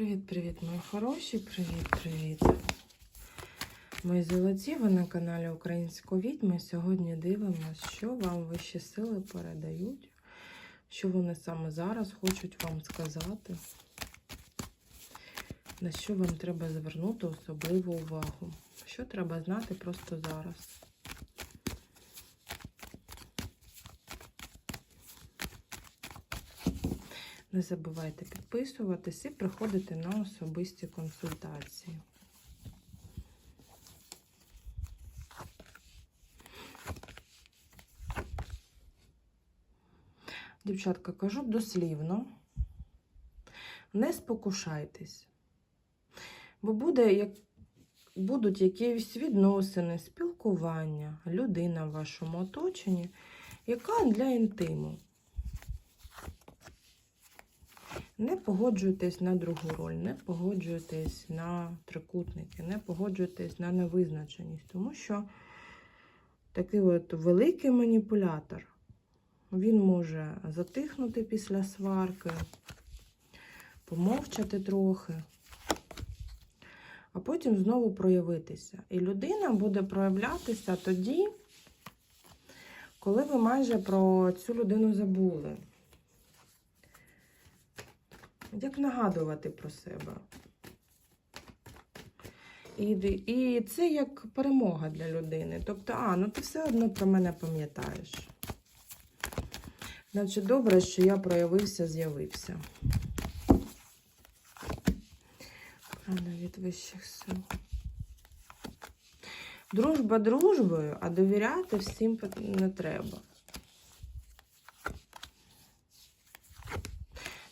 Привіт-привіт, мої хороші! Привіт-привіт! Мої золоті, ви на каналі Української відьми. Сьогодні дивимося, що вам вищі сили передають, що вони саме зараз хочуть вам сказати, на що вам треба звернути особливу увагу. Що треба знати просто зараз. Не забувайте підписуватись і приходити на особисті консультації. Дівчатка, кажу дослівно, не спокушайтесь, бо буде, як, будуть якісь відносини, спілкування, людина в вашому оточенні, яка для інтиму. Не погоджуйтесь на другу роль, не погоджуйтесь на трикутники, не погоджуйтесь на невизначеність, тому що такий от великий маніпулятор, він може затихнути після сварки, помовчати трохи, а потім знову проявитися. І людина буде проявлятися тоді, коли ви майже про цю людину забули. Як нагадувати про себе. І, і це як перемога для людини. Тобто, а, ну ти все одно про мене пам'ятаєш. Значить, добре, що я проявився, з'явився. Рано від вищих сил. Дружба дружбою, а довіряти всім не треба.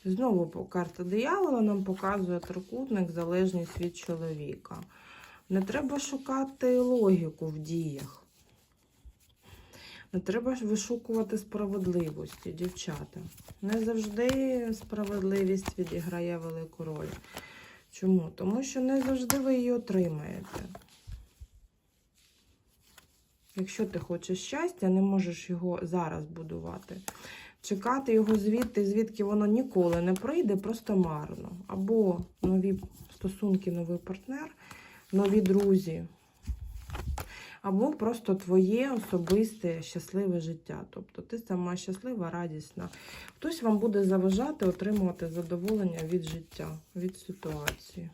Знову карта диявола нам показує трикутник залежність від чоловіка. Не треба шукати логіку в діях. Не треба вишукувати справедливості, дівчата. Не завжди справедливість відіграє велику роль. Чому? Тому що не завжди ви її отримаєте. Якщо ти хочеш щастя, не можеш його зараз будувати. Чекати його звідти, звідки воно ніколи не прийде, просто марно. Або нові стосунки, новий партнер, нові друзі. Або просто твоє особисте щасливе життя. Тобто ти сама щаслива, радісна. Хтось вам буде заважати отримувати задоволення від життя, від ситуації.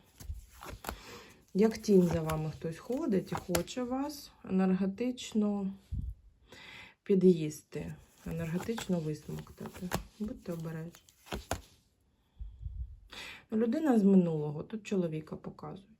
Як тінь за вами хтось ходить і хоче вас енергетично під'їсти енергетично висмоктати. Будьте обережні. Людина з минулого, тут чоловіка показують.